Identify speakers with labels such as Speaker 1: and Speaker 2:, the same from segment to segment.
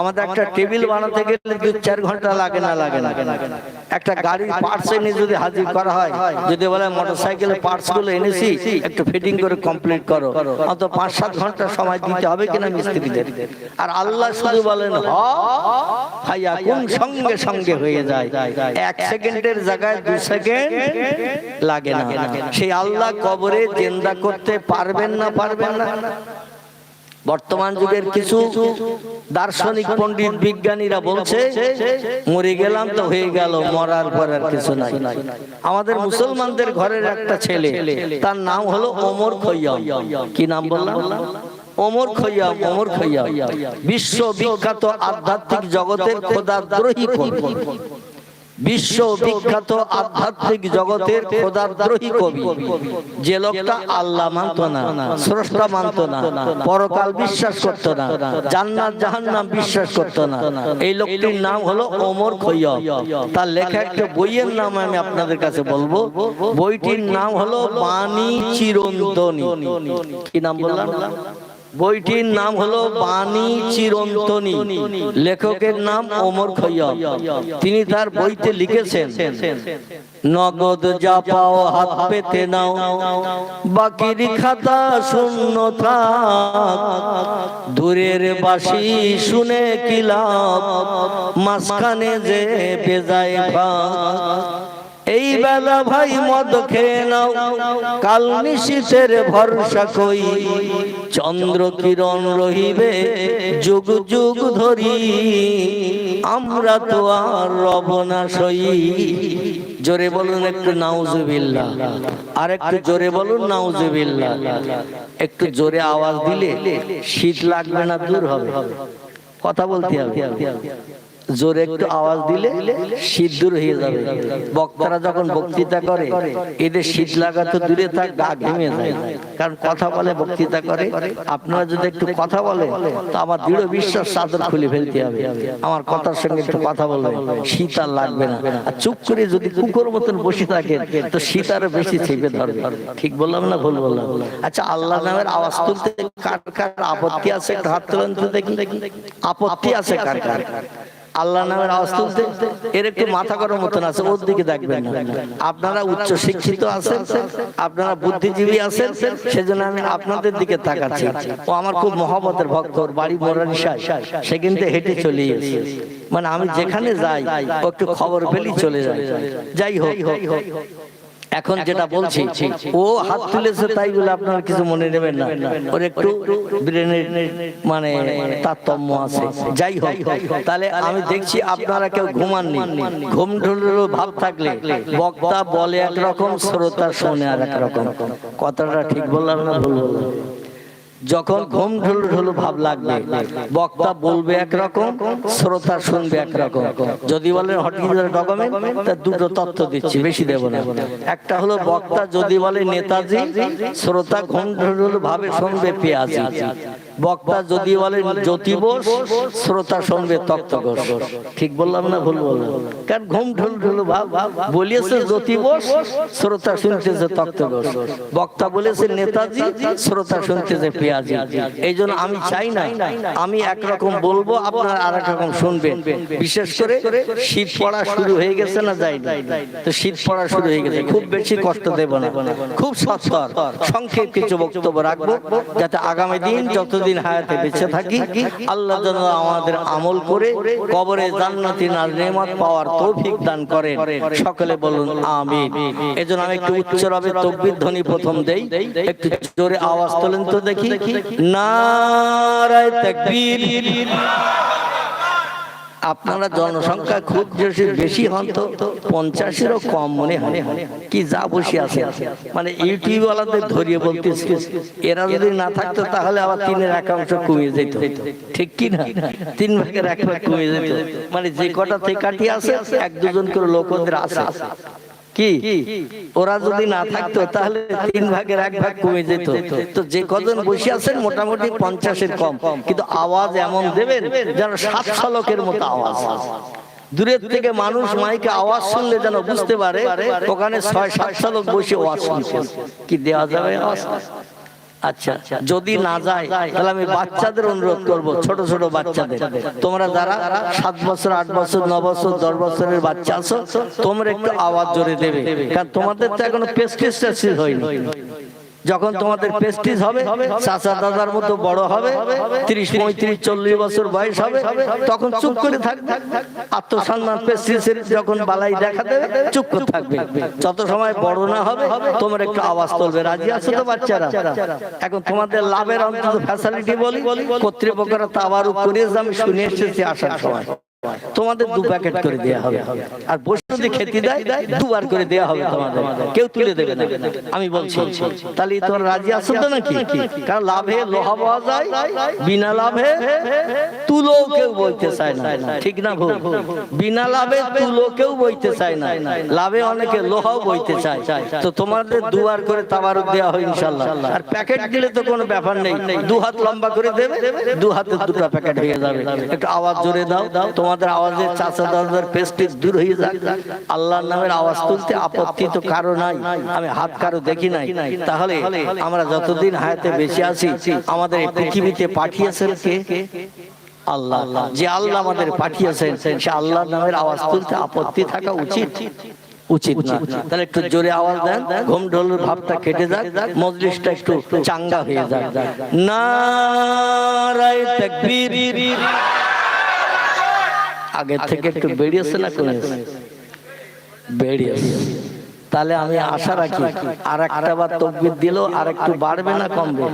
Speaker 1: আমাদের একটা টেবিল বানাতে গেলে দু চার ঘণ্টা লাগে না লাগে না। একটা গাড়ির পার্টস এনে যদি হাজির করা হয় যদি বলে মোটর সাইকেলের পার্টসগুলো এনেছি একটু ফিটিং করে কমপ্লিট করো অত পাঁচ সাত ঘণ্টা সময় দিতে হবে কিনা মিস্ত্রিদের। আর আল্লাহ শুধু বলেন হ ভাইয়া কোন সঙ্গে সঙ্গে হয়ে যায়। এক সেকেন্ডের জায়গায় দু সেকেন্ড লাগে না। সেই আল্লাহ কবরে জেন্দা করতে পারবেন না। পারবেন না। বর্তমান যুগের কিছু দার্শনিক পণ্ডিত বিজ্ঞানীরা বলছে, মরে গেলাম তো হয়ে গেল, মরার পর আর কিছু নাই। আমাদের মুসলমানদের ঘরের একটা ছেলে, তার নাম হলো ওমর খৈয়াম। কি নাম বললাম? ওমর খৈয়াম অমর খৈয়াম। বিশ্ব বিখ্যাত আধ্যাত্মিক জগতের খোদাদ্রোহী কবি বিশ্ব বিখ্যাত আধ্যাত্মিক জগতের খোদাদ্রোহী কবি যে লোকটা আল্লাহ মানত না স্রষ্টা মানত না পরকাল বিশ্বাস করত না জান্নাত জাহান্নাম বিশ্বাস করত না। এই লোকটির নাম হলো ওমর খৈয়ম। তার লেখা একটা বইয়ের নাম আমি আপনাদের কাছে বলব। বইটির নাম হলো বাণী চিরন্তনী। কি নাম বললাম? বইটির নাম হলো বাণী চিরন্তনী। লেখকের নাম ওমর খৈয়ম। তিনি তার বইতে লিখেছেন নগদ যা পাও হাত পেতে নাও। বাকির খাতা শূন্য থাক। দূরের বাসি শুনে কি লাভ? মাঝখানে যে বেজায় ভাগ এই বেলা ভাই মদ খেয়ে নাও, কাল নিশীতের ভরসা কই। চন্দ্র কিরণ রহিবে, যুগ যুগ ধরি। আমরা তো আর রব না সই। জোরে বলুন একটু নাউজুবিল্লাহ। আর একটু জোরে বলুন নাউজুবিল্লাহ। একটু জোরে আওয়াজ দিলে শীত লাগবে না, দূর হবে। কথা বলতে হবে। জোরে একটু আওয়াজ দিলে শীত দূর হয়ে যাবে। বক্তারা যখন বক্তৃতা করে এদের শীত লাগা তো দূরে থাক গা ঘেমে যায়। কারণ কথা বলে বক্তৃতা করে আপনারা যদি একটু কথা বলে তো আমার দৃঢ় বিশ্বাস চাদর খুলে ফেলতে হবে। আমার কথার সঙ্গে একটু কথা বলবে শীত আর লাগবে না। আর চুপ করে যদি কুকুর মতন বসে থাকে তো শীত আরও বেশি চেপে ধরবে। ঠিক বললাম না? ভুল বললাম। আচ্ছা আল্লাহ নামের আওয়াজ তুলতে কার কার আপত্তি আছে? হাত তুলেন দেখি আপত্তি আছে? কার কার আল্লাহ নামের আওয়াজ তুলতে এর একটু মাথা করার মতন আছে ওর দিকে দেখবেন না। আপনারা উচ্চ শিক্ষিত আছেন আপনারা বুদ্ধিজীবী আছেন সেজন্য আমি আপনাদের দিকে তাকাচ্ছি। ও আমার খুব মহব্বতের ভক্ত ওর বাড়ি মোরারি সে কিন্তু হেঁটে চলে গেছে মানে আমি যেখানে যাই একটু খবর পেলেই চলে যাই যাই হোক। এখন যেটা বলছি ও হাত তুলেছে তাই বলে আপনার কিছু মনে নেবেন না। ওর একটু ব্রেনের মানে তারতম্য আছে। যাই হোক তাহলে আমি দেখছি আপনারা কেউ ঘুমাননি। ঘুম ঢুলেরও ভাব থাকলে বক্তা বলে একরকম শ্রোতা শোনে আর একরকম কথাটা ঠিক বললাম না ভুল বললাম? যখন ঘুম ঢুলু ঢুলু ভাব লাগবে, বক্তা বলবে একরকম, শ্রোতা শুনবে একরকম। যদি বলেন হটিজার ডকুমেন্ট দুটো তথ্য দিচ্ছি, বেশি দেব না। একটা হলো বক্তা যদি বলে নেতাজি, শ্রোতা ঘুম ঢুলু ভাবে শুনবে পেঁয়াজি। বক্তা যদি বলে জ্যোতি বোস শ্রোতা শুনবে ঘোষ ঠিক বললাম না ভুল বললাম? কারণ ঘুম ঢুল ঢুলু ভাব বলিয়েছে জ্যোতি বোস শ্রোতা শুনতেছে তত্ত্ব ঘোষ বক্তা বলেছে নেতাজি শ্রোতা শুনতেছে পেঁয়াজি। এই জন্য আমি চাই না আমি একরকম বলব আপনার আর এক রকম শুনবেন। বিশেষ করে শীত পড়া শুরু হয়ে গেছে না যাই তো শীত পড়া শুরু হয়ে গেছে। খুব বেশি কষ্ট দেব না। খুব সত্তর সংক্ষেপ কিছু বক্তব্য রাখব যাতে আগামী দিন যতদিন হায়াতে বেঁচে থাকি আল্লাহ যেন আমাদের আমল করে কবরে জান্নাতি নেমাত পাওয়ার তৌফিক দান করেন। সকলে বলুন আমিন। এজন্য আমি একটু উচ্চ রবে তকবীর ধ্বনি প্রথম দেই। একটু জোরে আওয়াজ তোলেন তো দেখি। নারায় তাকবীর। আপনারা জনসংখ্যা খুব বেশি বেশি হন তো, পঞ্চাশেরও কম মনে হয়। কি যা বসে আছে। মানে ইউটিউব ওয়ালাদের ধরিয়ে বলতেছি, এরা যদি না থাকতো তাহলে আবার তিনের একাংশ কমে যেত। ঠিক কি না? তিন ভাগের এক ভাগ কমে যেত। মানে যে কটা থেকে কাটি আছে, এক দুজন করে লোকদের আছে। কি? ওরা যদি না থাকতো, তাহলে তিন ভাগের এক ভাগ কমে যেত। তো যে কজন বসে আছেন, মোটামুটি পঞ্চাশের কম। কিন্তু আওয়াজ এমন দেবেন যেন সাত সালকের মতো আওয়াজ। দূরের থেকে মানুষ মাইকে আওয়াজ শুনলে যেন বুঝতে পারে, ওখানে ছয়, সাত শালক বসে আওয়াজ কি দেওয়া যাবে আওয়াজ? আচ্ছা যদি না যায় তাহলে আমি বাচ্চাদের অনুরোধ করব ছোট ছোট বাচ্চাদের। তোমরা যারা সাত বছর আট বছর ন বছর দশ বছরের বাচ্চা আছো তোমরা একটু আওয়াজ জোরে দেবে। কারণ তোমাদের তো এখনও প্রেসক্রিপশন হয়নি। যখন তোমাদের পেস্টিস হবে চাচা দাদার মতো বড় হবে তিরিশ পঁয়ত্রিশ চল্লিশ বছর বয়স হবে তখন চুপ করে থাকবে আত্মসম্মান পেস্টিসের যখন বালাই দেখা দেবে চুপ করে থাকবে। যত সময় বড় না হবে তোমরা একটু আওয়াজ তুলবে। রাজি আছো তো বাচ্চারা? এখন তোমাদের লাভের অন্তত ফ্যাসিলিটি বলি কর্তৃপক্ষরা তাবারুক করিয়েছে আমি শুনে এসেছি আসার সময়। তোমাদের দু প্যাকেট করে দেয়া হবে। আর বসে যদি খেতে দেয় দুবার করে দেয়া হবে তোমাদের। কেউ তুলে দেবে না। আমি বলছি তাহলে তোমরা রাজি আছো তো নাকি? কারণ লাভে লোহা পাওয়া যায় বিনা লাভে তুলো কেউ বইতে চায় না। ঠিক না ভুল? বিনা লাভে তুলো কেউ বইতে চায় না। লাভে অনেকে লোহাও বইতে চায়। তো তোমাদের দুবার করে তাবারুক দেওয়া হয় ইনশাল্লাহ আর প্যাকেট দিলে তো কোনো ব্যাপার নেই। দু হাত লম্বা করে দেবে দু হাতে দুটো প্যাকেট হয়ে যাবে একটু আওয়াজ জোরে দাও তোমাদের আওয়াজে চাচা দাদার পেস্টিস দূর হয়ে যাক আল্লাহর নামের আওয়াজ তুলতে আপত্তি তো কারও নাই। আমি হাত কারও দেখি নাই। তাহলে আমরা যতদিন হায়াতে বেঁচে আছি আমাদের পৃথিবীতে পাঠিয়েছেন কে? আল্লাহ। যে আল্লাহ আমাদের পাঠিয়েছেন সে আল্লাহর নামের আওয়াজ তুলতে আপত্তি থাকা উচিত। উচিত। না। তাহলে একটু জোরে আওয়াজ দেন। ঘুম ঢোলের ভাবটা কেটে যাক মজলিসটা একটু চাঙ্গা হয়ে যাক। নারায় তাকবীর। আগে থেকে একটু বেরিয়েছে না কমেছে তাহলে আমি আশা রাখি আর একটা বার তকবির দিল আর একটু বাড়বে না কমবে?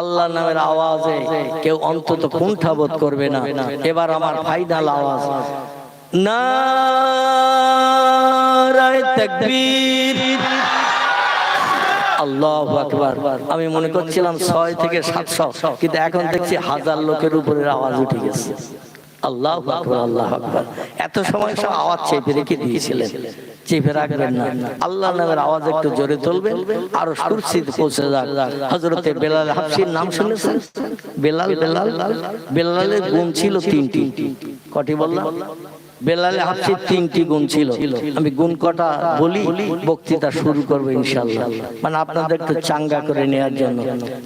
Speaker 1: আল্লাহ নামের আওয়াজে কেউ অন্তত কুণ্ঠাবোধ করবে না। এবার আমার ফাইনাল আওয়াজ। তাকবীর। আল্লাহ আমি মনে করছিলাম ছয় থেকে সাতশো, কিন্তু এখন দেখছি হাজার লোকের উপরে আওয়াজ উঠে গেছে। আল্লাহ আল্লাহ এত সময় সব আওয়াজ চেপে রেখে দিয়েছিলেন। চেপে রাখবেন না। আল্লাহ নামের আওয়াজ একটু জোরে তুলবে আরও সুরসিদ পৌঁছে যাক। হজরতে বেলাল হাফসির নাম শুনেছেন? বেলাল বেলাল বেলালের গুণ ছিল তিনটি। কটি বললাম? বেলালে হাফসির তিনটি গুণ ছিল। আমি গুণ কটা বলি, বক্তৃতা শুরু করব ইনশাল্লাহ মানে আপনাদের একটু চাঙ্গা করে নেওয়ার জন্য।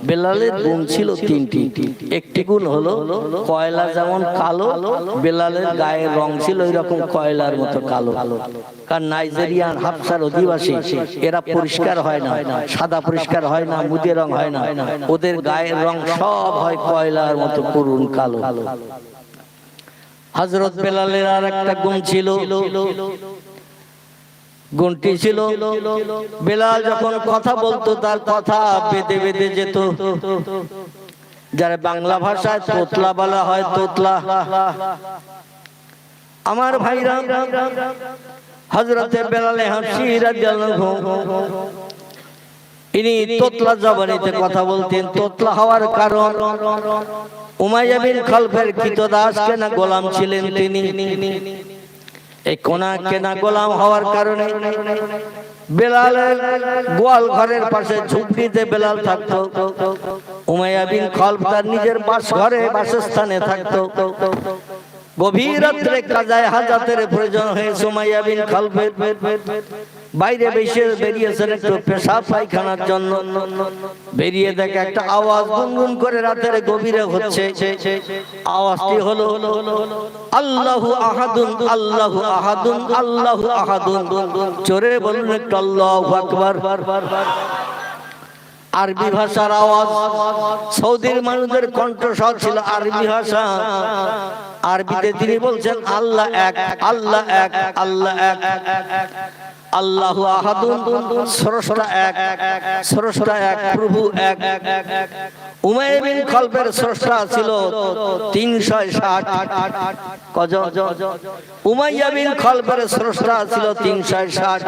Speaker 1: বেলালের গুণ ছিল তিনটি। একটি গুণ হলো কয়লা যেমন কালো, বেলালের গায়ের রং ছিল ওই রকম কয়লার মতো কালো। কালো কারণ নাইজেরিয়ান, হাফসার অধিবাসী, এরা পরিষ্কার হয় না, সাদা পরিষ্কার হয় না, মুদে রং হয় না। ওদের গায়ের রং সব হয় কয়লার মতো করুন কালো কালো। হজরত বেলালের আর একটা গুণ ছিল। গুণটি ছিল বেলাল যখন কথা বলতো তার কথা বেঁধে বেঁধে যেত। যারা বাংলা ভাষায় তোতলা বলা হয় তোতলা। আমার ভাইরা হজরতে বেলালে হাসি ইনি তোতলা জবানিতে কথা বলতেন। তোতলা হওয়ার কারণ। উমাইয়া বিন খলফের কৃতদাস কেনা গোলাম ছিলেন তিনি। এই কোনা কেনা গোলাম হওয়ার কারণে বেলালের গোয়াল ঘরের পাশে ঝুপড়িতে বেলাল থাকতো। উমাইয়া বিন খলফ তার নিজের বাস ঘরে বাসস্থানে থাকতো। গভীর রাত্রে কাজায় হাজাতের প্রয়োজন হয়ে সুমাইয়া বিন খলফের। বাইরে বেশি বেরিয়েছেন একটু পেশাব পায়খানার জন্য। বেরিয়ে দেখে একটা আওয়াজ গুনগুন করে রাতের গভীরে হচ্ছে। আওয়াজটি হলো আল্লাহু আহাদুন আল্লাহু আহাদুন আল্লাহু আহাদুন। চোরে বলুন একটু আল্লাহু আকবার। আরবি ভাষার আওয়াজ। সৌদির মানুষদের কণ্ঠস্বর ছিল আরবি ভাষা। আরবিতে তিনি বলছেন আল্লাহ এক আল্লাহ এক আল্লাহ এক স্রষ্টা এক স্রষ্টা এক, প্রভু এক। তিনশো ষাট। ছিল তিনশো ষাট।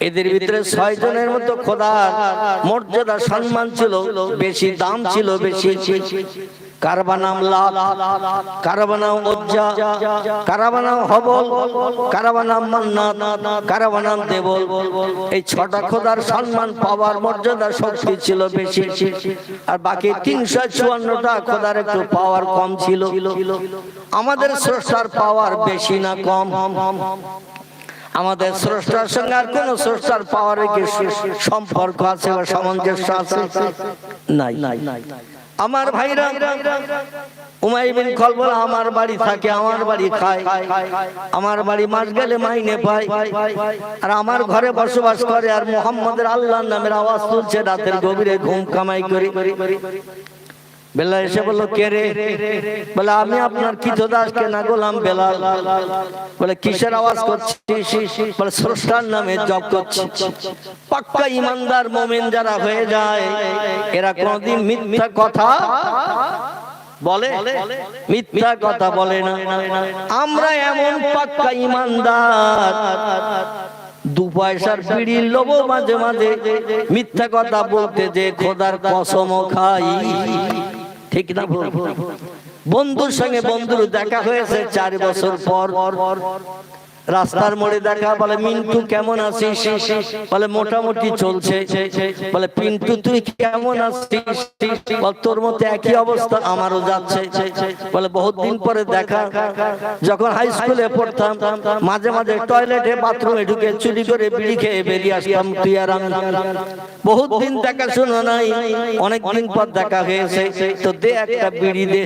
Speaker 1: এদের ভিতরে ছয় জনের মতো খোদার মর্যাদা, সম্মান ছিল, বেশি দাম ছিল, বেশি। কারবানাম লাত কারবানাম উজ্জা কারবানাম হবল? কারবানাম মান্নাত? কারবানাম দেবল? এই ছটা খোদার সম্মান পাওয়ার মর্যাদা শক্তি ছিল বেশি। আর বাকি তিনশো চুয়ান্নটা খোদার একটু পাওয়ার কম ছিল। আমাদের স্রষ্টার পাওয়ার বেশি না কম? আমাদের স্রষ্টার সঙ্গে আর কোন স্রষ্টার পাওয়ারে কি সম্পর্ক আছে বা সামঞ্জস্য আছে? নাই নাই নাই। আমার ভাইরা উমাই বিন খলবল আমার বাড়ি থাকে, আমার বাড়ি খায়। আমার বাড়ি মাস গেলে মাইনে পায়। আর আমার ঘরে বসবাস করে, আর মোহাম্মদের আল্লাহর নামের আওয়াজ তুলছে, রাতের গভীরে ঘুম কামাই করে। বেলা এসে বলল, কে রে? বলে, আমি আপনার কি দাসকে না গোলাম বেলাল। বলে, কিসের আওয়াজ করছিস? বলে, স্রষ্টার নামে জপ করছি। পাক্কা ইমানদার মোমেন যারা হয়ে যায়, এরা কোনদিন মিথ্যা কথা বলে, মিথ্যা কথা বলে না। আমরা এমন পাক্কা ইমানদার, দু পয়সার বিড়ির লোভ মাঝে মাঝে মিথ্যা কথা বলতে যে খোদার কসম খাই। ঠিক না ভুল? বন্ধুর সঙ্গে বন্ধুর দেখা হয়েছে চার বছর পর রাস্তার মোড়ে দেখা, বলে, মিন্টু, কেমন আছিস? বলে, মোটামুটি চলছে। বলে, পিন্টু, তুই কেমন আছিস? বল, তোর মতো একই অবস্থা, আমারও যাচ্ছে। বলে, বহুত দিন পরে দেখা। যখন হাই স্কুলে পড়তাম, মাঝে মাঝে টয়লেটে বাথরুমে ঢুকে চুরি করে বিড়ি খেয়ে বেরিয়ে আসতাম তুই আর আমি। বহুত দিন দেখা শোনা নাই, অনেক দিন পর দেখা হয়েছে। তো দে একটা বিড়ি দে।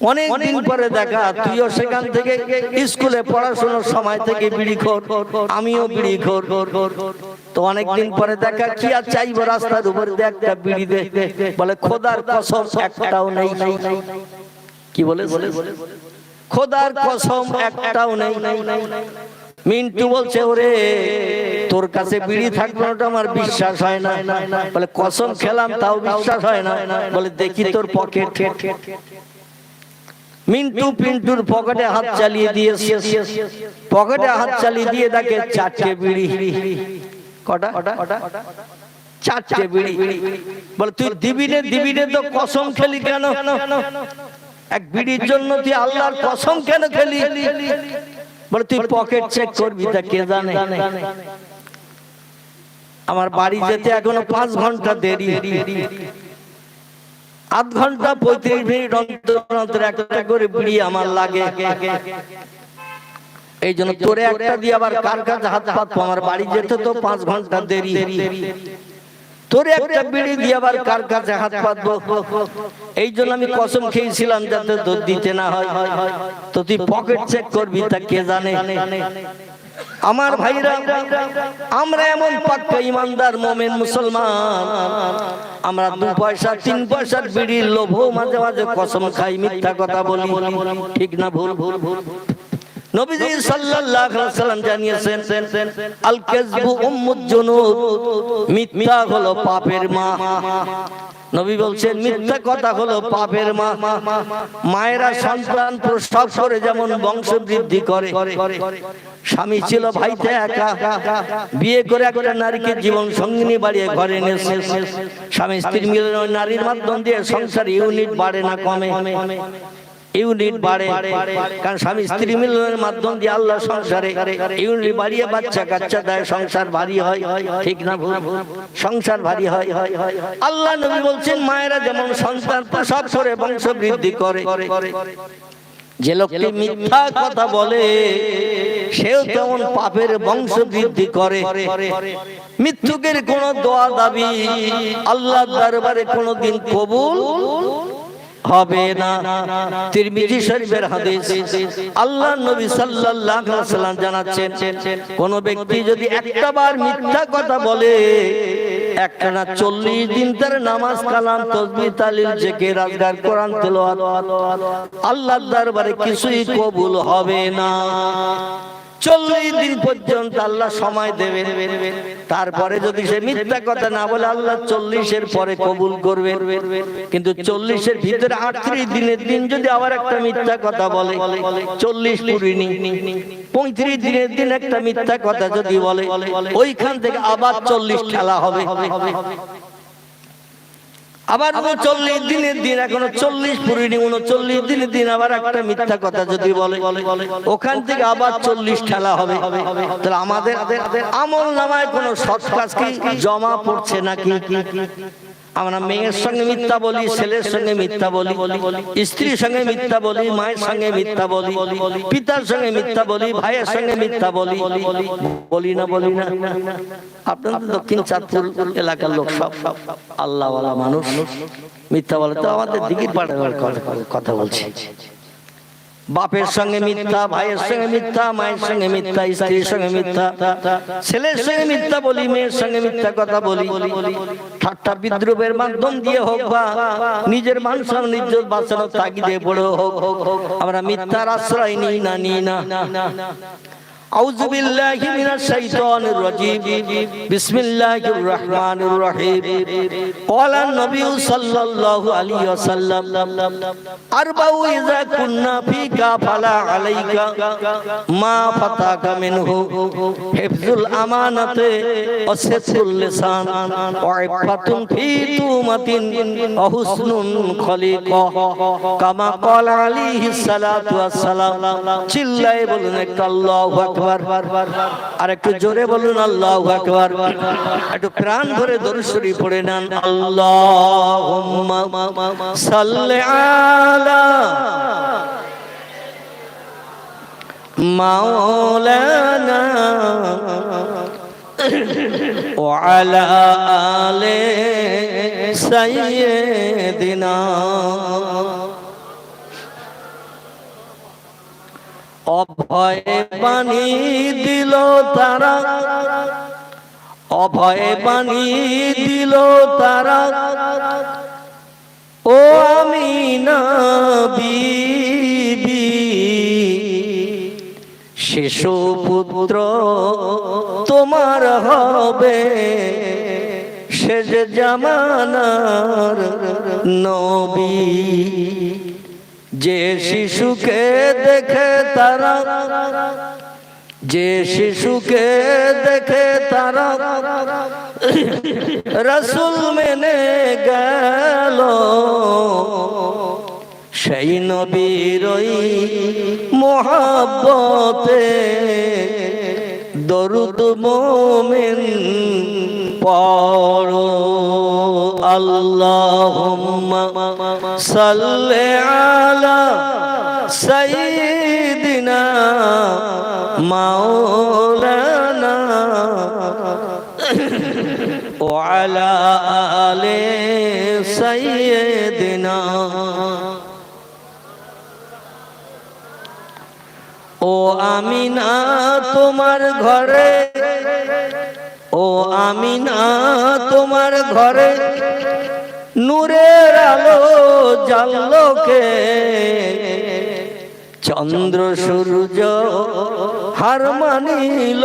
Speaker 1: অনেক দিন পরে দেখা তুইও সেখান থেকে স্কুলে পড়াশোনার সময় থেকে বিড়ি খোর আমিও বিড়ি খোর। তো অনেক দিন পরে দেখা কি আর চাইব রাস্তার উপরে একটা বিড়ি দে বলে খোদার কসম একটাও নেই। কি বলে বলে খোদার কসম একটাও নেই। মিন্টু বলছে ওরে তোর কাছে বিড়ি থাকবে ওটা আমার বিশ্বাস হয় না। বলে কসম খেলাম তাও বিশ্বাস হয় না। বলে দেখি তোর পকেট মিন্টু পিন্টুর পকেটে হাত চালিয়ে দিয়ে পকেটে হাত চালিয়ে দিয়ে দেখে চারটে বিড়ি। কটা? চারটে বিড়ি। বলে তুই দিবিনে দিবিনে তো কসম খেলি কেন? এক বিড়ির জন্য তুই আল্লাহর কসম কেন খেলি? বলে তুই পকেট চেক করবি তা কে জানে? আমার বাড়ি যেতে এখনও পাঁচ ঘণ্টা দেরি। আধ ঘণ্টা পঁয়ত্রিশ মিনিট অন্তর একটা করে বিড়ি আমার লাগে। এই জন্য তোরে একটা দিয়ে আবার কার কাছে হাত পাতবো আমার বাড়ি যেতে তো পাঁচ ঘণ্টা দেরি। তোরে একটা বিড়ি দিয়ে আবার কার কাছে হাত এই জন্য আমি কসম খেয়েছিলাম যাতে তোর দিতে না হয়। তো তুই পকেট চেক করবি তা কে জানে? আমার ভাইরা, আমরা এমন পাক্কা ইমানদার মোমেন মুসলমান। আমরা দু পয়সা, তিন পয়সার বিড়ির লোভ মাঝে মাঝে কসম খাই, মিথ্যা কথা বলি। ঠিক না ভুল ভুল ভুল? নবীজি সাল্লাল্লাহু আলাইহি সাল্লাম জানিয়েছেন আল কাযবু উম্মুজ জুনুদ মিথ্যা হলো পাপের মা। নবী বলছেন মিথ্যা কথা হলো পাপের মা। মায়েরা সন্তান প্রসব করে যেমন বংশ বৃদ্ধি করে। স্বামী ছিল ভাইতে একা বিয়ে করে একটা নারীকে জীবন সঙ্গিনী বাড়িয়ে ঘরে এনেছে। স্বামী স্ত্রী মিলন নারীর মাধ্যম দিয়ে সংসার ইউনিট বাড়ে না কমে। ইউনিট বাড়ে। কারণ স্বামী স্ত্রী মিলনের মাধ্যম দিয়ে আল্লাহ সংসারে ইউনিট বাড়িয়ে বাচ্চা কাচ্চা দেয়, সংসার ভারী হয়। ঠিক না সংসার ভারী হয়। আল্লাহ নবী বলছেন, মায়েরা যেমন সন্তান, প্রসব করে, বংশ বৃদ্ধি করে। যে লোকটি মিথ্যা কথা বলে, সেও তেমন পাপের বংশ বৃদ্ধি করে। মৃত্যুকের কোন দোয়া দাবি আল্লাহ দরবারে কোনদিন কবুল হবে না। তিরমিজি শরীফের হাদিস, আল্লাহ নবী সাল্লাল্লাহু আলাইহি সাল্লাম জানাচ্ছেন, কোন ব্যক্তি যদি একটা বার মিথ্যা কথা বলে একটানা চল্লিশ দিন তার নামাজ কালাম তসবি তালিল জেকে রাজগার কোরআন, তেলাওয়াত, আল্লাহর দরবারে কিছুই কবুল হবে না। চল্লিশ দিন পর্যন্ত আল্লাহ সময় দেবে তারপরে যদি সে মিথ্যা কথা না বলে আল্লাহ চল্লিশের পরে কবুল করবে কিন্তু চল্লিশের ভিতরে আটত্রিশ দিনের দিন যদি আবার একটা মিথ্যা কথা বলে, চল্লিশ পুরিনি পঁয়ত্রিশ দিনের দিন একটা মিথ্যা কথা যদি বলে, ওইখান থেকে আবার চল্লিশ খেলা হবে। আবার উনচল্লিশ দিনের দিন এখনও চল্লিশ পুরিনি উনচল্লিশ দিনের দিন আবার একটা মিথ্যা কথা যদি বলে ওখান থেকে আবার চল্লিশ ঠেলা হবে। তাহলে আমাদের আমল নামায় কোনো সৎ কাজ কি জমা পড়ছে নাকি? আমরা মেয়ের সঙ্গে মিথ্যা বলি ছেলের সঙ্গে মিথ্যা বলি স্ত্রীর সঙ্গে মিথ্যা বলি মায়ের সঙ্গে মিথ্যা বলি পিতার সঙ্গে মিথ্যা বলি ভাইয়ের সঙ্গে মিথ্যা বলি বলি না বলি না। আপনাদের দক্ষিণ চাঁদপুর এলাকার লোক সব। সব। আল্লাহওয়ালা মানুষ। মিথ্যা বলে তো আমাদের দিকে কথা বলছি। বাপের সঙ্গে মিথ্যা ভাইয়ের সঙ্গে মিথ্যা মায়ের সঙ্গে মিথ্যা স্ত্রীর সঙ্গে মিথ্যা ছেলের সঙ্গে মিথ্যা বলি মেয়ের সঙ্গে মিথ্যা কথা বলি। ঠাট্টা বিদ্রুপের মাধ্যম দিয়ে হোক বা নিজের মানুষ সম্মান ইজ্জত বাঁচানোর তাগিদে বড় হোক আমরা মিথ্যার আশ্রয় নিই না নিই না। أعوذ بالله من الشيطان الرجيم بسم الله الرحمن الرحيم قال النبي صلى الله عليه وسلم أربع إذا كنا فيك فلا عليك ما فتاك منه حفظ الأمانة وستر اللسان وعفة في تومة وحسن خليقة كما قال عليه الصلاة والسلام চিল্লায় বলুন একটা আল্লাহু আকবার আর একটু জোরে বলুন আল্লাহু আকবার একটু প্রাণ ধরে দরুদ শরীফ পড়ে নেন আল্লাহুম্মা সাল্লি আলা মাওলানা وعلى آل سيدنا অভয় বাণী দিল তারা। অভয় বাণী দিল তারা। ও আমি না শিশু পুত্র তোমার হবে। যে জামানার নবী। যে শিশুকে দেখে তারা যে শিশুকে দেখে তারা রসুল মেনে গেল। সেই নবীর মহাব্বতে দরুদ মোমেন পড়ো। আল্লাহুম্মা সাল্লি আলা সাইয়্যিদিনা মাওলানা ওয়া আলা আলি সাইয়্যিদিনা। ও আমি না তোমার ঘরে। ও আমি না তোমার ঘরে। নূরের আলো জাল্লোকে চন্দ্র, সূর্য হার মানিল।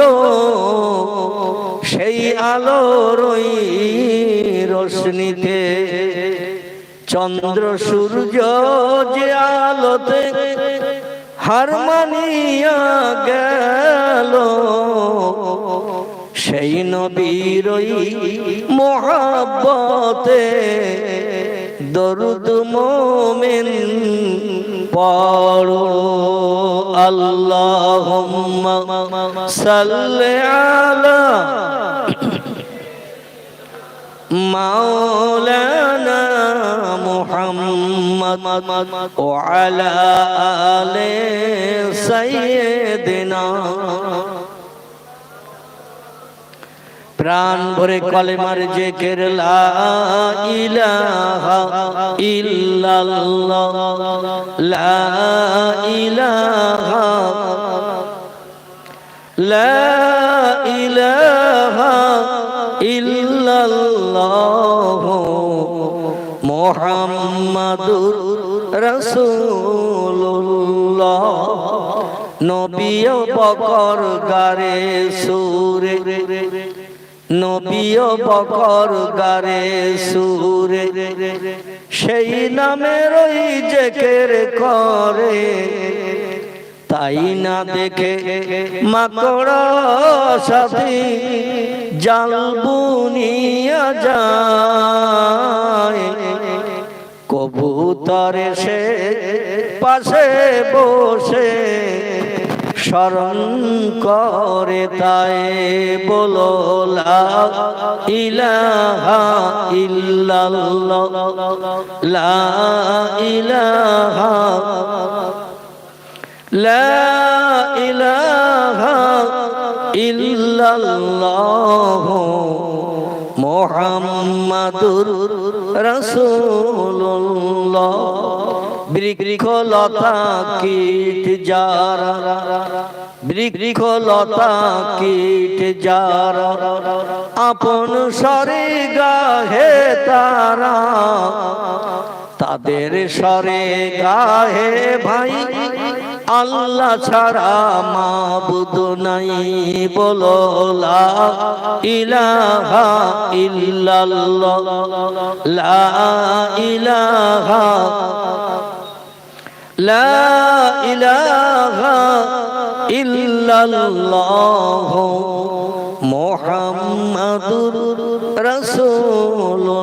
Speaker 1: সেই আলোর রশ্মিতে। চন্দ্র, সূর্য যে আলোতে হার মানিয়া গেল। সেই নবীর মহাব্বতে দরুদ মোমেন পড়ো। আল্লাহুম্মা সাল্লি আলা مولانا محمد وعلى آل سيدنا প্রাণ ভরে কলেমার যে কেরলা ইলাহা ইল্লাল্লাহ লা ইলাহা লা ইলাহা ইল্লাল্লাহ মুহাম্মাদুর রাসূলুল্লাহ নবীও বকর গারে সুরে নবীও বকর গারে সুরে, সেই নামের ওই জেকের করে তাই না দেখে মাকড় জাল বুনিয়া যায়। কবুতর সে পাশে বসে স্মরণ করে তাই বলো ইলাহা ইল্লাল্লাহ, লা ইলাহা লা ইলাহা ইল্লাল্লাহ। মোহাম্মদুর রসুল্লাহ বৃক্ষলতা কীট যারা, বৃক্ষলতা কীট যারা, আপন সরে গাহে তারা, তাদের সরে গাহে ভাই আল্লাহ ছাড়া মাবুদ নাই, বলো লা ইলাহা ইল্লাল্লাহ, লা ইলাহা লা ইলাহা ইল্লাল্লাহ, মুহাম্মাদুর রাসূলুল্লাহ।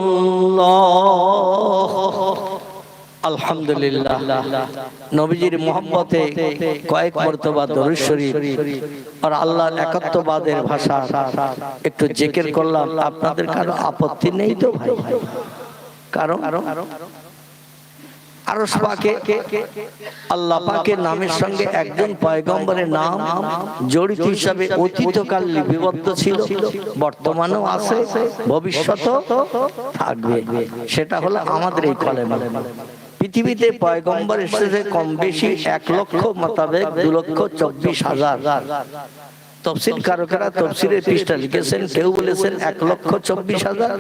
Speaker 1: আপনাদের কারও আপত্তি নেই তো আল্লাহ নামের সঙ্গে একজন পয়গম্বরের নাম জড়িত হিসাবে অতীতকাল লিপিবদ্ধ ছিল, বর্তমানেও আছে, ভবিষ্যতেও থাকবে। সেটা হলো আমাদের এই কলেমা। পৃথিবীতে পয়গম্বর এসেছে কম বেশি এক লক্ষ মোতাবেক দু লক্ষ চব্বিশ হাজার। তফসিল তফসিলের পৃষ্ঠা লিখেছেন, কেউ বলেছেন এক লক্ষ চব্বিশ হাজার।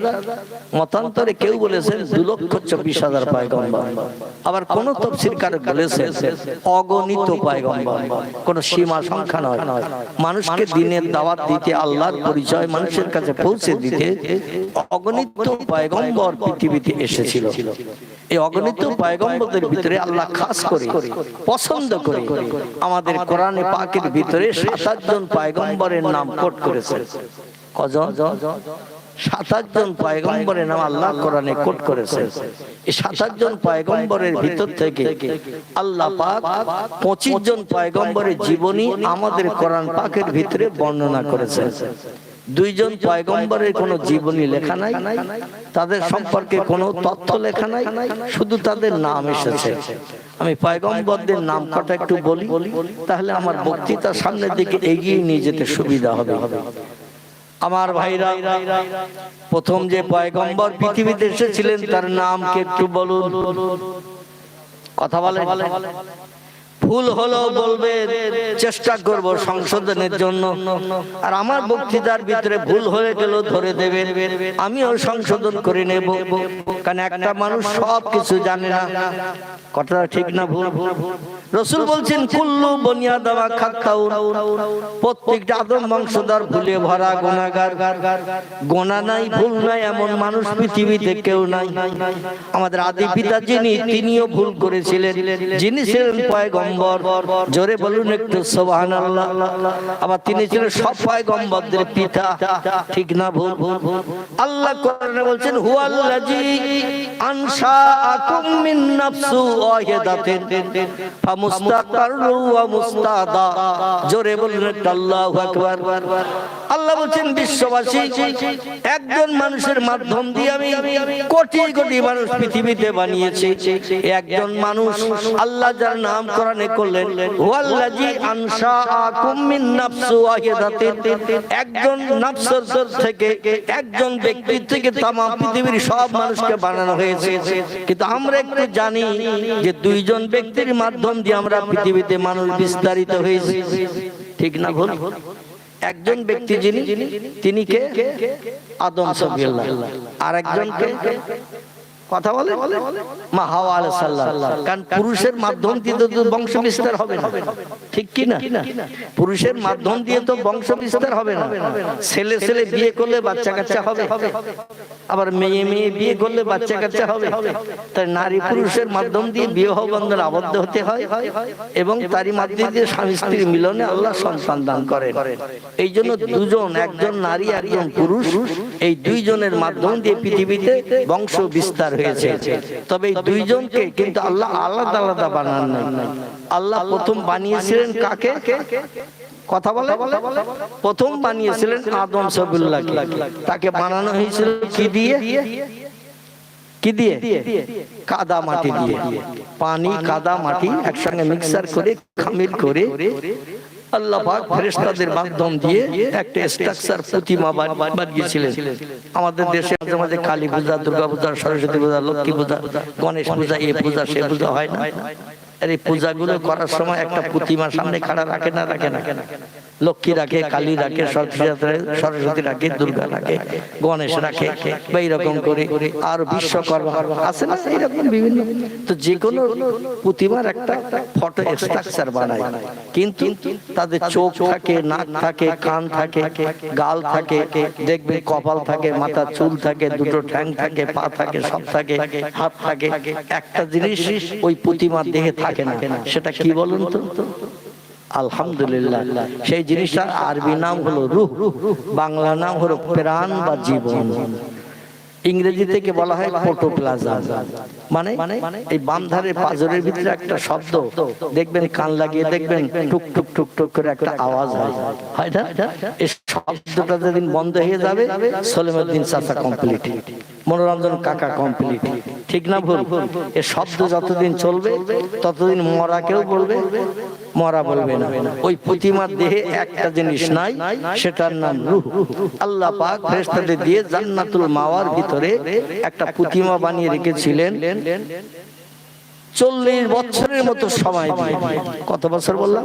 Speaker 1: মতান্তরে কেউ বলেছেন দু লক্ষ চব্বিশ হাজার পায়গম্বর। আবার কোন তফসিল বলেছেন, অগণিত পায়গম্বর। কোন সীমা সংখ্যা নয়। মানুষকে দিনের দাওয়াত দিতে আল্লাহর পরিচয় মানুষের কাছে পৌঁছে দিতে অগণিত পায়গম্বর পৃথিবীতে এসেছিল। এই অগণিত পায়গম্বরদের ভিতরে আল্লাহ খাস করে, পছন্দ করে। আমাদের কোরআনে পাকের ভিতরে সাতাশ জন পায়গম্বরের নাম কোট করেছে। কজন? জন পায়গম্বরের নাম আল্লাহ কোরআনে কোট এই জন পায়গম্বরের ভিতর থেকে আল্লাহ পাক পঁচিশ জন পায়গম্বরের জীবনী আমাদের কোরআন পাকের ভিতরে বর্ণনা করেছে দুইজন পয়গম্বরের কোনো জীবনী লেখা নাই, তাদের সম্পর্কে কোনো তথ্য লেখা নাই, শুধু তাদের নাম এসেছে। আমি পয়গম্বরদের নাম কটা একটু বলি, তাহলে আমার বক্তৃতার সামনের দিকে এগিয়ে নিয়ে যেতে সুবিধা হবে। আমার ভাইরা, প্রথম যে পয়গম্বর পৃথিবীতে এসেছিলেন, তার নাম কে একটু বলুন? কথা বলে ভুল হলো বলবে, চেষ্টা করব সংশোধনের জন্য। আর আমার বক্তৃতার ভিতরে ভুল হয়ে গেল ধরে দেবে, আমিও সংশোধন করে নেব। কারণ একটা মানুষ সব কিছু জানে না। কথাটা ঠিক না ভুল? রসুল বলছেন, কুল্লু বনিয়া দেওয়া খাক্কাউ প্রত্যেকটা আদম বংশধর ভুলে ভরা গোনাগার গোনা নাই, ভুল নাই, এমন মানুষ পৃথিবীতে কেউ নাই। আমাদের আদি পিতা যিনি, তিনিও ভুল করেছিলেন। যিনি ছিলেন পয়গম্বর। জোরে বলুন একটু সোবাহান আবার তিনি ছিলেন সব পয়গম্বরদের পিতা। ঠিক না ভুল? আল্লাহ কোরআনে বলছেন হুয়াল্লাজি আনশাআকুম মিন নাফসু ওয়াহিদাতিন ওয়া মুস্তাদা। জোরে বলুন আল্লাহু আকবার। আল্লাহ বলছেন, বিশ্ববাসী, একজন মানুষের মাধ্যম দিয়ে আমি কোটি কোটি মানুষ পৃথিবীতে বানিয়েছি। একজন মানুষ আল্লাহ যার নাম কোরআনে একজন একজন সব কিন্তু আমরা জানি যে দুইজন ব্যক্তির মাধ্যম দিয়ে আমরা পৃথিবীতে মানুষ বিস্তারিত হয়েছে। ঠিক না ভুল? একজন ব্যক্তি যিনি, তিনি কে? আদম সফিউল্লাহ আর একজনকে কথা বলে? মা হাওয়া কারণ পুরুষের মাধ্যম দিয়ে তো বংশ বিস্তার হবে না। ঠিক কি না? পুরুষের মাধ্যম দিয়ে তো বংশ বিস্তার হবে না। ছেলে ছেলে বিয়ে করলে বাচ্চা কাচ্চা হবে। আবার মেয়ে মেয়ে বিয়ে করলে বাচ্চা কাচ্চা হবে। তাই নারী পুরুষের মাধ্যম দিয়ে বিয়ে বন্ধন আবদ্ধ হতে হয় এবং তারই মাধ্যমে দিয়ে স্বামী স্ত্রীর মিলনে আল্লাহ সন্তান দান করেন। এই জন্য দুজন, একজন নারী, একজন পুরুষ, এই দুইজনের মাধ্যম দিয়ে পৃথিবীতে বংশ বিস্তার হয়েছে। তবে এই দুইজনকে কিন্তু আল্লাহ আলাদা আলাদা বানান নাই। আল্লাহ প্রথম বানিয়েছিলেন কাকে? কথা বলে? প্রথম বানিয়েছিলেন আদম সবুল্লাহকে। তাকে বানানো হয়েছিল কি দিয়ে? কি দিয়ে? কাদা মাটি দিয়ে। পানি কাদা মাটি একসঙ্গে মিক্সার করে খামির করে আল্লাহ পাক ফেরেশতাদের মাধ্যম দিয়ে একটা স্ট্রাকচার প্রতিমা বান- বানিয়েছিলেন আমাদের দেশে মাঝে মাঝে কালী পূজা দুর্গা পূজা সরস্বতী পূজা লক্ষ্মী পূজা গণেশ পূজা এই পূজা সে পূজা হয় না। আর এই পূজাগুলো করার সময় একটা প্রতিমা সামনে খাড়া রাখে না রাখে না। লক্ষ্মী রাখে কালী রাখে সরস্বতী রাখে দুর্গা রাখে গণেশ রাখে বা এইরকম করে আর বিশ্বকর্মা আছে না? এইরকম বিভিন্ন তো যে কোনো প্রতিমার একটা ফটো স্ট্রাকচার বানায়। কিন্তু তাদের চোখ থাকে নাক থাকে কান থাকে গাল থাকে দেখবে কপাল থাকে মাথা চুল থাকে দুটো ঠ্যাং থাকে পা থাকে সব থাকে হাত থাকে একটা জিনিস ওই প্রতিমার দেহে থাকে না। সেটা কি বলুন তো? আলহামদুলিল্লাহ। সেই জিনিসটার আরবি নাম হলো রুহ, বাংলা নাম হলো প্রাণ বা জীবন। ইংরেজি থেকে বলা হয় প্রোটোপ্লাজম। মানে এই বাম ধারে পাজরের ভিতরে একটা শব্দ, দেখবেন কান লাগিয়ে দেখবেন টুক টুক টুক টুক করে একটা আওয়াজ হয়। এই শব্দটা যেদিন বন্ধ হয়ে যাবে, সলিমুদ্দিন চাচা কমপ্লিট মনোরঞ্জন কাকা কমপ্লিট ঠিক না ভুল? এ শব্দ যতদিন চলবে, ততদিন মরা কেউ বলবে, মরা বলবে না। ওই প্রতিমার দেহে একটা জিনিস নাই, সেটার নাম রুহ। আল্লাহ পাক ফেরেশতাদের দিয়ে জান্নাতুল মাওয়ার ভিতরে একটা প্রতিমা বানিয়ে রেখেছিলেন। চল্লিশ বছরের মতো সময় দিয়ে। কত বছর বললাম?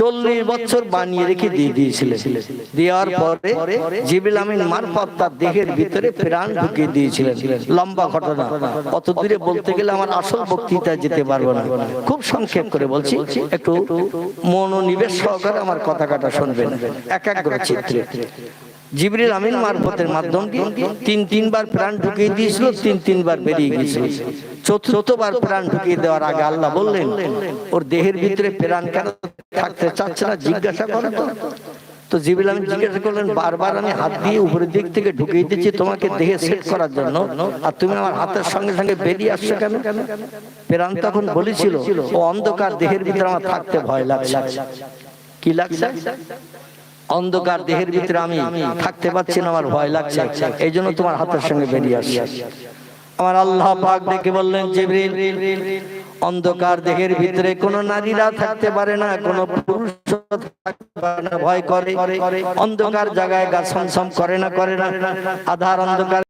Speaker 1: চল্লিশ বছর বানিয়ে রেখে দিয়ে দিয়েছিলেন দেওয়ার পরে জিবিল আমিন মারফত তার দেহের ভিতরে প্রাণ ঢুকিয়ে দিয়েছিলেন। লম্বা ঘটনা। অত দূরে বলতে গেলে আমার আসল বক্তৃতায় যেতে পারব না। খুব সংক্ষেপ করে বলছি একটু মনোনিবেশ সহকারে আমার কথা কাটা শুনবেন এক একাগ্র চিত্রে জিবরিল আমিন মারফতের মাধ্যম দিয়ে তিন তিনবার প্রাণ ঢুকিয়ে দিয়েছিল তিন তিনবার বেরিয়ে গিয়েছিল। চতুর্থবার প্রাণ ঢুকিয়ে দেওয়ার আগে আল্লাহ বললেন ওর দেহের ভিতরে প্রাণ কেন থাকতে চাচ্ছে না? জিজ্ঞাসা করো তো তো জিবিল আমি জিজ্ঞাসা করলেন বারবার আমি হাত দিয়ে উপরের দিক থেকে ঢুকিয়ে দিচ্ছি তোমাকে দেহে সেট করার জন্য? আর তুমি আমার হাতের সঙ্গে সঙ্গে বেরিয়ে আসছো কেন? প্রাণ তখন বলেছিল ও অন্ধকার দেহের ভিতরে আমার থাকতে ভয় লাগছে? কি লাগছে? অন্ধকার দেহের ভিতরে আমি থাকতে পারছি না আমার ভয় লাগছে। এই জন্য তোমার হাতের সঙ্গে বেরিয়ে আসি। আমার আল্লাহ পাক দেখে বললেন জিবরিল অন্ধকার দেহের ভিতরে কোন নারীরা থাকতে পারে না কোন পুরুষ ভয় করে। অন্ধকার জায়গায় গা সমসম করে না করে না। আধার অন্ধকার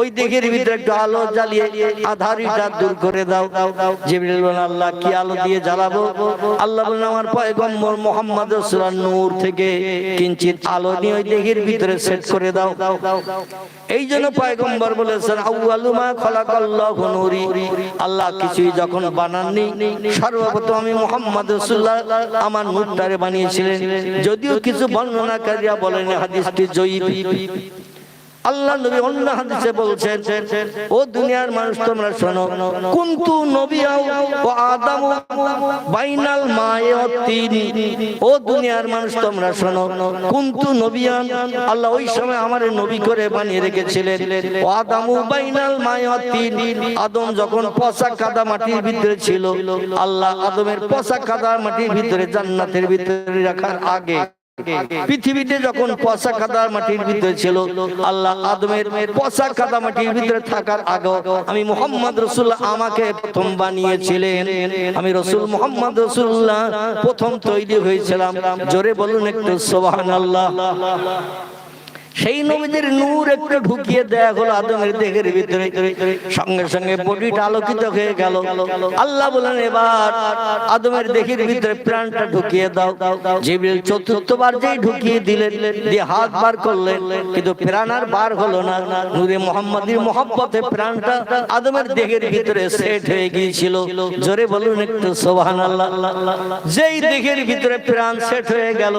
Speaker 1: ওই দেহের ভিতরে একটু আলো জ্বালিয়ে দূর করে দাও। জিবরিল বলেন আল্লাহ, কি আলো দিয়ে জ্বালাবো? আল্লাহ বলেন, আমার পয়গম্বর মোহাম্মদ রাসূলুল্লাহ নূর থেকে কিঞ্চিত আলো নিয়ে ওই দেহের ভিতরে সেট করে দাও। এই জন্য পয়গম্বর বলেছেন, আউয়ালু মা নূরি। আল্লাহ কিছুই যখন বানাননি, সর্বপ্রথম আমি মোহাম্মদ রাসূলুল্লাহ আমার নূরটারে বানিয়েছিলেন। যদিও কিছু বর্ণনাকারীরা বলেন হাদিসটি জয়ী আল্লাহ নবী অন্য হাদিসে বলছেন, ও দুনিয়ার মানুষ, তোমরা শোনো, কুনতু নবিয়াও ও আদম বাইনাল মায়ে ও দুনিয়ার মানুষ, তোমরা শোনো, কুনতু নবিয়ান, আল্লাহ ওই সময় আমারে নবী করে বানিয়ে রেখেছিলেন। ও আদমু বাইনাল মায়ে তিন। আদম যখন পচা কাদা মাটির ভিতরে ছিল, আল্লাহ আদমের পচা কাদা মাটির ভিতরে জান্নাতের ভিতরে রাখার আগে পৃথিবীতে যখন পচা কাদা মাটির ভিতরে ছিল আল্লাহ আদমের পচা কাদা মাটির ভিতরে থাকার আগে আমি মোহাম্মদ রসুল্লাহ আমাকে প্রথম বানিয়েছিলেন। আমি রসুল মোহাম্মদ রসুল্লাহ প্রথম তৈরি হয়েছিলাম। জোরে বলুন একটু সোহান আল্লাহ সেই নবীদের নূর একটু ঢুকিয়ে দেয়া হলো আদমের দেহের ভিতরে। সঙ্গে সঙ্গে বডিটা আলোকিত হয়ে গেল। আল্লাহ বলেন, এবার আদমের দেহের ভিতরে প্রাণটা ঢুকিয়ে দাও। জিবরিল চতুর্থবার যেই ঢুকিয়ে দিলেন, দিয়ে হাত বার করলেন। কিন্তু প্রাণ আর বার হলো না। নূরে মোহাম্মদীর মোহাম্মতে প্রাণটা আদমের দেহের ভিতরে সেট হয়ে গিয়েছিল। জোরে বলুন একটু, সুবহানাল্লাহ। যেই দেহের ভিতরে প্রাণ সেট হয়ে গেল,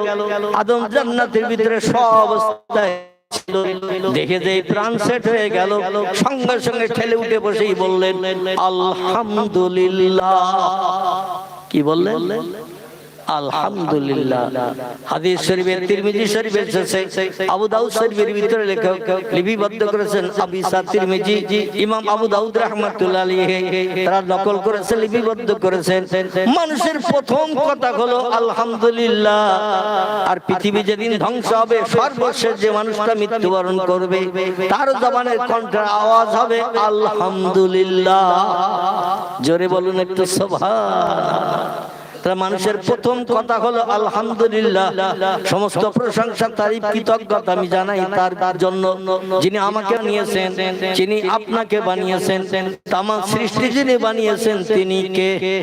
Speaker 1: আদম জান্নাতের ভিতরে সব অবস্থায়। দেখে যে প্রাণ সেট হয়ে গেল, সঙ্গে সঙ্গে ঠেলে উঠে বসেই বললেন, আলহামদুলিল্লাহ। কি বললেন? হাদিস শরীফের তিরমিজি আবু দাউদ শরীফের ভিতরে লেখক লিপিবদ্ধ করেছেন তিরমিজি। ইমাম আবু দাউদ করেছেন লিপিবদ্ধ করেছেন মানুষের প্রথম কথা হলো, আলহামদুলিল্লাহ। আর পৃথিবী যেদিন ধ্বংস হবে, সর্বশেষ যে মানুষটা মৃত্যুবরণ করবে, তার জবানের কণ্ঠের আওয়াজ হবে, আলহামদুলিল্লাহ। জোরে বলুন একটু সুবহান। মানুষের প্রথম কথা হলো, আলহামদুলিল্লাহ। সমস্ত প্রশংসা তারিফ কৃতজ্ঞতা আমি জানাই তার জন্য। যিনি আমাকে নিয়েছেন যিনি আপনাকে বানিয়েছেন, তামাম সৃষ্টি যিনি বানিয়েছেন, তিনি কে?